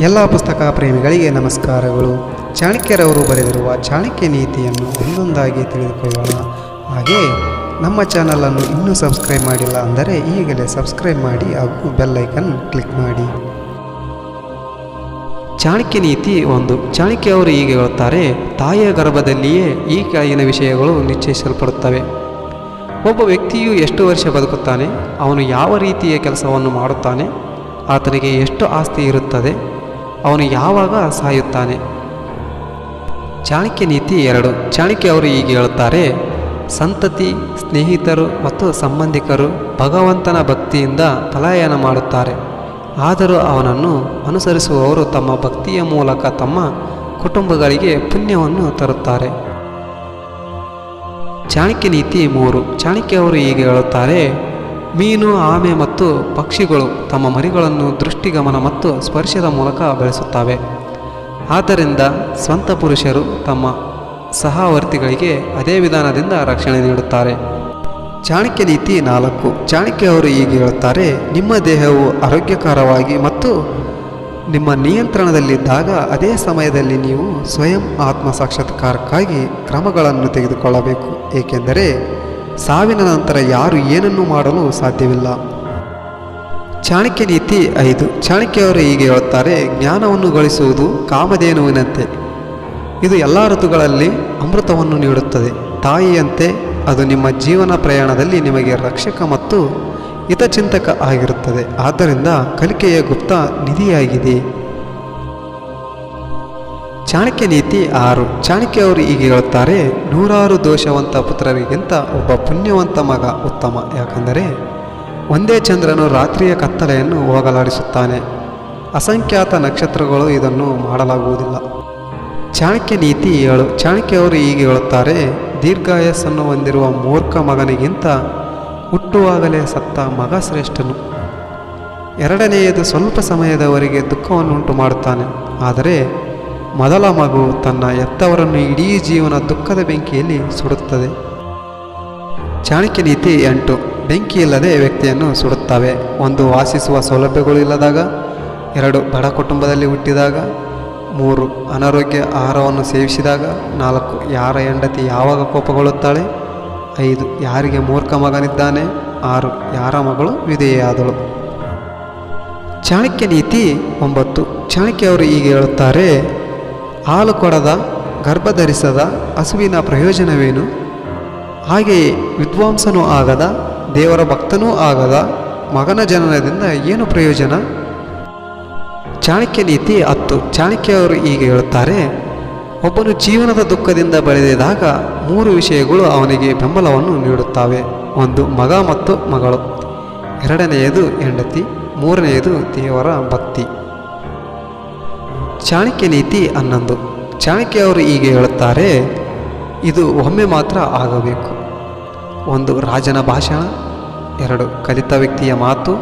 ಎಲ್ಲ ಪುಸ್ತಕ ಪ್ರೇಮಿಗಳಿಗೆ ನಮಸ್ಕಾರಗಳು. ಚಾಣಕ್ಯರವರು ಬರೆದಿರುವ ಚಾಣಕ್ಯ ನೀತಿಯನ್ನು ಒಂದೊಂದಾಗಿ ತಿಳಿದುಕೊಳ್ಳೋಣ. ಹಾಗೆ ನಮ್ಮ ಚಾನಲನ್ನು ಇನ್ನೂ ಸಬ್ಸ್ಕ್ರೈಬ್ ಮಾಡಿಲ್ಲ ಅಂದರೆ ಈಗಲೇ ಸಬ್ಸ್ಕ್ರೈಬ್ ಮಾಡಿ ಹಾಗೂ ಬೆಲ್ ಐಕನ್ ಕ್ಲಿಕ್ ಮಾಡಿ. ಚಾಣಕ್ಯ ನೀತಿ ಒಂದು. ಚಾಣಕ್ಯ ಅವರು ಹೀಗೆ ಹೇಳುತ್ತಾರೆ, ತಾಯಿಯ ಗರ್ಭದಲ್ಲಿಯೇ ಈ ಕೆಳಗಿನ ವಿಷಯಗಳು ನಿಶ್ಚಯಿಸಲ್ಪಡುತ್ತವೆ. ಒಬ್ಬ ವ್ಯಕ್ತಿಯು ಎಷ್ಟು ವರ್ಷ ಬದುಕುತ್ತಾನೆ, ಅವನು ಯಾವ ರೀತಿಯ ಕೆಲಸವನ್ನು ಮಾಡುತ್ತಾನೆ, ಆತನಿಗೆ ಎಷ್ಟು ಆಸ್ತಿ ಇರುತ್ತದೆ ಅವನು ಯಾವಾಗ ಸಾಯುತ್ತಾನೆ? ಚಾಣಕ್ಯ ನೀತಿ ಎರಡು. ಚಾಣಕ್ಯ ಅವರು ಹೀಗೆ ಹೇಳುತ್ತಾರೆ, ಸಂತತಿ, ಸ್ನೇಹಿತರು ಮತ್ತು ಸಂಬಂಧಿಕರು ಭಗವಂತನ ಭಕ್ತಿಯಿಂದ ಪಲಾಯನ ಮಾಡುತ್ತಾರೆ. ಆದರೂ ಅವನನ್ನು ಅನುಸರಿಸುವವರು ತಮ್ಮ ಭಕ್ತಿಯ ಮೂಲಕ ತಮ್ಮ ಕುಟುಂಬಗಳಿಗೆ ಪುಣ್ಯವನ್ನು ತರುತ್ತಾರೆ. ಚಾಣಕ್ಯ ನೀತಿ ಮೂರು. ಚಾಣಕ್ಯ ಅವರು ಹೀಗೆ ಹೇಳುತ್ತಾರೆ ಮೀನು, ಆಮೆ ಮತ್ತು ಪಕ್ಷಿಗಳು ತಮ್ಮ ಮರಿಗಳನ್ನು ದೃಷ್ಟಿಗಮನ ಮತ್ತು ಸ್ಪರ್ಶದ ಮೂಲಕ ಬೆಳೆಸುತ್ತವೆ. ಆದ್ದರಿಂದ ಸ್ವಂತ ಪುರುಷರು ತಮ್ಮ ಸಹವರ್ತಿಗಳಿಗೆ ಅದೇ ವಿಧಾನದಿಂದ ರಕ್ಷಣೆ ನೀಡುತ್ತಾರೆ. ಚಾಣಕ್ಯ ನೀತಿ ನಾಲ್ಕು. ಚಾಣಕ್ಯ ಅವರು ಹೀಗೆ ಹೇಳುತ್ತಾರೆ, ನಿಮ್ಮ ದೇಹವು ಆರೋಗ್ಯಕರವಾಗಿ ಮತ್ತು ನಿಮ್ಮ ನಿಯಂತ್ರಣದಲ್ಲಿದ್ದಾಗ ಅದೇ ಸಮಯದಲ್ಲಿ ನೀವು ಸ್ವಯಂ ಆತ್ಮ ಸಾಕ್ಷಾತ್ಕಾರಕ್ಕಾಗಿ ಕ್ರಮಗಳನ್ನು ತೆಗೆದುಕೊಳ್ಳಬೇಕು. ಏಕೆಂದರೆ ಸಾವಿನ ನಂತರ ಯಾರು ಏನನ್ನು ಮಾಡಲು ಸಾಧ್ಯವಿಲ್ಲ. ಚಾಣಕ್ಯ ನೀತಿ ಐದು. ಚಾಣಕ್ಯವರು ಹೀಗೆ ಹೇಳುತ್ತಾರೆ, ಜ್ಞಾನವನ್ನು ಗಳಿಸುವುದು ಕಾಮಧೇನುವಿನಂತೆ. ಇದು ಎಲ್ಲ ಋತುಗಳಲ್ಲಿ ಅಮೃತವನ್ನು ನೀಡುತ್ತದೆ. ತಾಯಿಯಂತೆ ಅದು ನಿಮ್ಮ ಜೀವನ ಪ್ರಯಾಣದಲ್ಲಿ ನಿಮಗೆ ರಕ್ಷಕ ಮತ್ತು ಹಿತಚಿಂತಕ ಆಗಿರುತ್ತದೆ. ಆದ್ದರಿಂದ ಕಲಿಕೆಯ ಗುಪ್ತ ನಿಧಿಯಾಗಿದೆ. ಚಾಣಕ್ಯ ನೀತಿ ಆರು. ಚಾಣಕ್ಯ ಅವರು ಹೀಗೆ ಹೇಳುತ್ತಾರೆ, ನೂರಾರು ದೋಷವಂತ ಪುತ್ರರಿಗಿಂತ ಒಬ್ಬ ಪುಣ್ಯವಂತ ಮಗ ಉತ್ತಮ. ಯಾಕಂದರೆ ಒಂದೇ ಚಂದ್ರನು ರಾತ್ರಿಯ ಕತ್ತಲೆಯನ್ನು ಹೋಗಲಾಡಿಸುತ್ತಾನೆ. ಅಸಂಖ್ಯಾತ ನಕ್ಷತ್ರಗಳು ಇದನ್ನು ಮಾಡಲಾಗುವುದಿಲ್ಲ. ಚಾಣಕ್ಯ ನೀತಿ ಏಳು. ಚಾಣಕ್ಯ ಅವರು ಹೀಗೆ ಹೇಳುತ್ತಾರೆ, ದೀರ್ಘಾಯಸ್ಸನ್ನು ಹೊಂದಿರುವ ಮೂರ್ಖ ಮಗನಿಗಿಂತ ಹುಟ್ಟುವಾಗಲೇ ಸತ್ತ ಮಗ ಶ್ರೇಷ್ಠನು. ಎರಡನೆಯದು ಸ್ವಲ್ಪ ಸಮಯದವರೆಗೆ ದುಃಖವನ್ನುಂಟು ಮಾಡುತ್ತಾನೆ ಆದರೆ ಮೊದಲ ಮಗು ತನ್ನ ಎತ್ತವರನ್ನು ಇಡೀ ಜೀವನ ದುಃಖದ ಬೆಂಕಿಯಲ್ಲಿ ಸುಡುತ್ತದೆ. ಚಾಣಕ್ಯ ನೀತಿ ಎಂಟು. ಬೆಂಕಿ ಇಲ್ಲದೆ ವ್ಯಕ್ತಿಯನ್ನು ಸುಡುತ್ತವೆ. ಒಂದು, ವಾಸಿಸುವ ಸೌಲಭ್ಯಗಳು ಇಲ್ಲದಾಗ. ಎರಡು, ಬಡ ಕುಟುಂಬದಲ್ಲಿ ಹುಟ್ಟಿದಾಗ. ಮೂರು, ಅನಾರೋಗ್ಯ ಆಹಾರವನ್ನು ಸೇವಿಸಿದಾಗ. ನಾಲ್ಕು, ಯಾರ ಹೆಂಡತಿ ಯಾವಾಗ ಕೋಪಗೊಳ್ಳುತ್ತಾಳೆ. ಐದು, ಯಾರಿಗೆ ಮೂರ್ಖ ಮಗನಿದ್ದಾನೆ. ಆರು, ಯಾರ ಮಗಳು ವಿಧೇಯಾದಳು ಚಾಣಕ್ಯ ನೀತಿ ಒಂಬತ್ತು. ಚಾಣಕ್ಯ ಅವರು ಹೀಗೆ ಹೇಳುತ್ತಾರೆ ಹಾಲು ಕೊಡದ ಗರ್ಭಧರಿಸದ ಹಸುವಿನ ಪ್ರಯೋಜನವೇನು? ಹಾಗೆಯೇ ವಿದ್ವಾಂಸನೂ ಆಗದ, ದೇವರ ಭಕ್ತನೂ ಆಗದ ಮಗನ ಜನನದಿಂದ ಏನು ಪ್ರಯೋಜನ? ಚಾಣಕ್ಯ ನೀತಿ ಹತ್ತು. ಚಾಣಕ್ಯವರು ಹೀಗೆ ಹೇಳುತ್ತಾರೆ, ಒಬ್ಬನು ಜೀವನದ ದುಃಖದಿಂದ ಬಳಲಿದಾಗ ಮೂರು ವಿಷಯಗಳು ಅವನಿಗೆ ಬೆಂಬಲವನ್ನು ನೀಡುತ್ತವೆ. ಒಂದು, ಮಗ ಮತ್ತು ಮಗಳು. ಎರಡನೆಯದು ಹೆಂಡತಿ, ಮೂರನೆಯದು ದೇವರ ಭಕ್ತಿ. ಚಾಣಕ್ಯ ನೀತಿ ಹನ್ನೊಂದು. ಚಾಣಕ್ಯ ಅವರು ಹೀಗೆ ಹೇಳುತ್ತಾರೆ, ಇದು ಒಮ್ಮೆ ಮಾತ್ರ ಆಗಬೇಕು. ಒಂದು ರಾಜನ ಭಾಷಣ, ಎರಡು ಕಲಿತ ವ್ಯಕ್ತಿಯ ಮಾತು,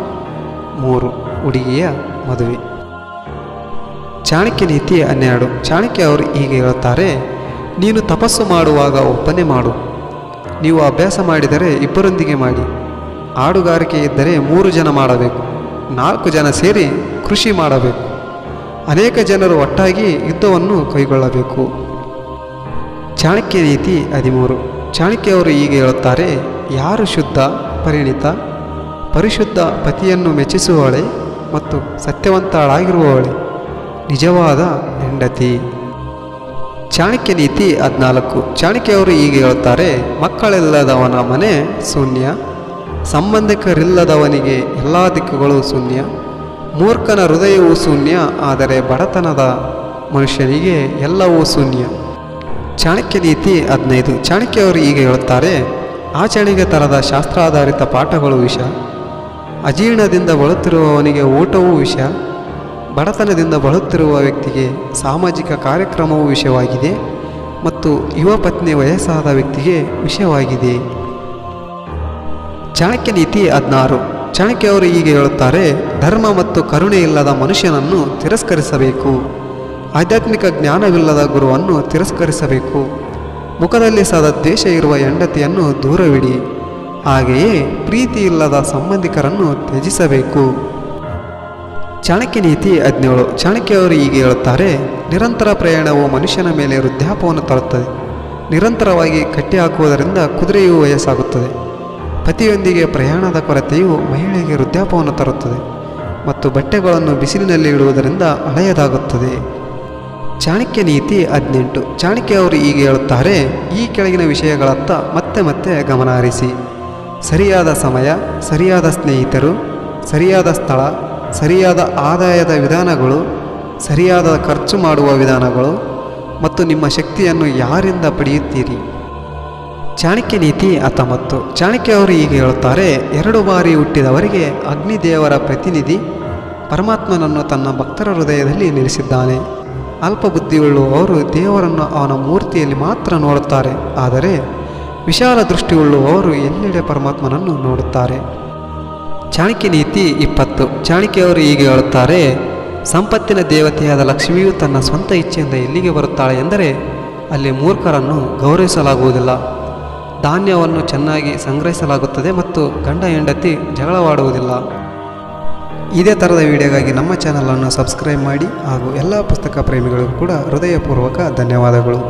ಮೂರು ಹುಡುಗಿಯ ಮದುವೆ. ಚಾಣಕ್ಯ ನೀತಿ ಹನ್ನೆರಡು. ಚಾಣಕ್ಯ ಅವರು ಹೀಗೆ ಹೇಳುತ್ತಾರೆ, ನೀನು ತಪಸ್ಸು ಮಾಡುವಾಗ ಒಪ್ಪನೆ ಮಾಡು. ನೀವು ಅಭ್ಯಾಸ ಮಾಡಿದರೆ ಇಬ್ಬರೊಂದಿಗೆ ಮಾಡಿ. ಹಾಡುಗಾರಿಕೆ ಇದ್ದರೆ ಮೂರು ಜನ ಮಾಡಬೇಕು. ನಾಲ್ಕು ಜನ ಸೇರಿ ಕೃಷಿ ಮಾಡಬೇಕು. ಅನೇಕ ಜನರು ಒಟ್ಟಾಗಿ ಯುದ್ಧವನ್ನು ಕೈಗೊಳ್ಳಬೇಕು. ಚಾಣಕ್ಯ ನೀತಿ ಹದಿಮೂರು. ಚಾಣಕ್ಯವರು ಹೀಗೆ ಹೇಳುತ್ತಾರೆ, ಯಾರು ಶುದ್ಧ, ಪರಿಣಿತ, ಪರಿಶುದ್ಧ ಪತಿಯನ್ನು ಮೆಚ್ಚಿಸುವವಳೆ ಮತ್ತು ಸತ್ಯವಂತಳಾಗಿರುವವಳೆ ನಿಜವಾದ ಹೆಂಡತಿ? ಚಾಣಕ್ಯ ನೀತಿ ಹದಿನಾಲ್ಕು. ಚಾಣಕ್ಯವರು ಹೀಗೆ ಹೇಳುತ್ತಾರೆ, ಮಕ್ಕಳಿಲ್ಲದವನ ಮನೆ ಶೂನ್ಯ, ಸಂಬಂಧಿಕರಿಲ್ಲದವನಿಗೆ ಎಲ್ಲ ದಿಕ್ಕುಗಳು ಶೂನ್ಯ ಮೂರ್ಖನ ಹೃದಯವು ಶೂನ್ಯ, ಆದರೆ ಬಡತನದ ಮನುಷ್ಯನಿಗೆ ಎಲ್ಲವೂ ಶೂನ್ಯ. ಚಾಣಕ್ಯ ನೀತಿ ಹದಿನೈದು. ಚಾಣಕ್ಯ ಅವರು ಹೀಗೆ ಹೇಳುತ್ತಾರೆ ಆಚರಣೆಗೆ ತರದ ಶಾಸ್ತ್ರಾಧಾರಿತ ಪಾಠಗಳು ವಿಷ. ಅಜೀರ್ಣದಿಂದ ಬಳಲುತ್ತಿರುವವನಿಗೆ ಊಟವೂ ವಿಷ. ಬಡತನದಿಂದ ಬಳುತ್ತಿರುವ ವ್ಯಕ್ತಿಗೆ ಸಾಮಾಜಿಕ ಕಾರ್ಯಕ್ರಮವೂ ವಿಷಯವಾಗಿದೆ ಮತ್ತು ಯುವ ಪತ್ನಿ ವಯಸ್ಸಾದ ವ್ಯಕ್ತಿಗೆ ವಿಷಯವಾಗಿದೆ. ಚಾಣಕ್ಯ ನೀತಿ ಹದಿನಾರು. ಚಾಣಕ್ಯ ಅವರು ಹೀಗೆ ಹೇಳುತ್ತಾರೆ, ಧರ್ಮ ಮತ್ತು ಕರುಣೆ ಇಲ್ಲದ ಮನುಷ್ಯನನ್ನು ತಿರಸ್ಕರಿಸಬೇಕು. ಆಧ್ಯಾತ್ಮಿಕ ಜ್ಞಾನವಿಲ್ಲದ ಗುರುವನ್ನು ತಿರಸ್ಕರಿಸಬೇಕು. ಮುಖದಲ್ಲಿ ಸದ ದ್ವೇಷ ಇರುವ ಹೆಂಡತಿಯನ್ನು ದೂರವಿಡಿ. ಹಾಗೆಯೇ ಪ್ರೀತಿ ಇಲ್ಲದ ಸಂಬಂಧಿಕರನ್ನು ತ್ಯಜಿಸಬೇಕು. ಚಾಣಕ್ಯ ನೀತಿ ಹದಿನೇಳು. ಚಾಣಕ್ಯವರು ಹೀಗೆ ಹೇಳುತ್ತಾರೆ, ನಿರಂತರ ಪ್ರಯಾಣವು ಮನುಷ್ಯನ ಮೇಲೆ ವೃದ್ಧಾಪವನ್ನು ತರುತ್ತದೆ. ನಿರಂತರವಾಗಿ ಕಟ್ಟಿ ಹಾಕುವುದರಿಂದ ಕುದುರೆಯು ವಯಸ್ಸಾಗುತ್ತದೆ. ಪತಿಯೊಂದಿಗೆ ಪ್ರಯಾಣದ ಕೊರತೆಯು ಮಹಿಳೆಗೆ ವೃದ್ಧಾಪವನ್ನು ತರುತ್ತದೆ ಮತ್ತು ಬಟ್ಟೆಗಳನ್ನು ಬಿಸಿಲಿನಲ್ಲಿ ಇಡುವುದರಿಂದ ಹಳೆಯದಾಗುತ್ತದೆ. ಚಾಣಕ್ಯ ನೀತಿ ಹದಿನೆಂಟು. ಚಾಣಕ್ಯ ಅವರು ಹೀಗೆ ಹೇಳುತ್ತಾರೆ, ಈ ಕೆಳಗಿನ ವಿಷಯಗಳತ್ತ ಮತ್ತೆ ಮತ್ತೆ ಗಮನ ಹರಿಸಿ. ಸರಿಯಾದ ಸಮಯ, ಸರಿಯಾದ ಸ್ನೇಹಿತರು, ಸರಿಯಾದ ಸ್ಥಳ, ಸರಿಯಾದ ಆದಾಯದ ವಿಧಾನಗಳು, ಸರಿಯಾದ ಖರ್ಚು ಮಾಡುವ ವಿಧಾನಗಳು ಮತ್ತು ನಿಮ್ಮ ಶಕ್ತಿಯನ್ನು ಯಾರಿಂದ ಪಡೆಯುತ್ತೀರಿ? ಚಾಣಕ್ಯ ನೀತಿ ಹತ್ತೊಂಬತ್ತು. ಚಾಣಕ್ಯ ಅವರು ಹೀಗೆ ಹೇಳುತ್ತಾರೆ, ಎರಡು ಬಾರಿ ಹುಟ್ಟಿದವರಿಗೆ ಅಗ್ನಿದೇವರ ಪ್ರತಿನಿಧಿ ಪರಮಾತ್ಮನನ್ನು ತನ್ನ ಭಕ್ತರ ಹೃದಯದಲ್ಲಿ ನಿಲ್ಲಿಸಿದ್ದಾನೆ. ಅಲ್ಪ ಬುದ್ಧಿಯುಳ್ಳುವವರು ದೇವರನ್ನು ಅವನ ಮೂರ್ತಿಯಲ್ಲಿ ಮಾತ್ರ ನೋಡುತ್ತಾರೆ. ಆದರೆ ವಿಶಾಲ ದೃಷ್ಟಿಯುಳ್ಳುವವರು ಎಲ್ಲೆಡೆ ಪರಮಾತ್ಮನನ್ನು ನೋಡುತ್ತಾರೆ. ಚಾಣಕ್ಯ ನೀತಿ ಇಪ್ಪತ್ತು. ಚಾಣಕ್ಯ ಅವರು ಹೀಗೆ ಹೇಳುತ್ತಾರೆ, ಸಂಪತ್ತಿನ ದೇವತೆಯಾದ ಲಕ್ಷ್ಮಿಯು ತನ್ನ ಸ್ವಂತ ಇಚ್ಛೆಯಿಂದ ಎಲ್ಲಿಗೆ ಬರುತ್ತಾಳೆ ಎಂದರೆ ಅಲ್ಲಿ ಮೂರ್ಖರನ್ನು ಗೌರವಿಸಲಾಗುವುದಿಲ್ಲ. ಧಾನ್ಯವನ್ನು ಚೆನ್ನಾಗಿ ಸಂಗ್ರಹಿಸಲಾಗುತ್ತದೆ ಮತ್ತು ಗಂಡ ಹೆಂಡತಿ ಜಗಳವಾಡುವುದಿಲ್ಲ. ಇದೇ ಥರದ ವಿಡಿಯೋಗಾಗಿ ನಮ್ಮ ಚಾನಲನ್ನು ಸಬ್ಸ್ಕ್ರೈಬ್ ಮಾಡಿ ಹಾಗೂ ಎಲ್ಲ ಪುಸ್ತಕ ಪ್ರೇಮಿಗಳಿಗೂ ಕೂಡ ಹೃದಯಪೂರ್ವಕ ಧನ್ಯವಾದಗಳು.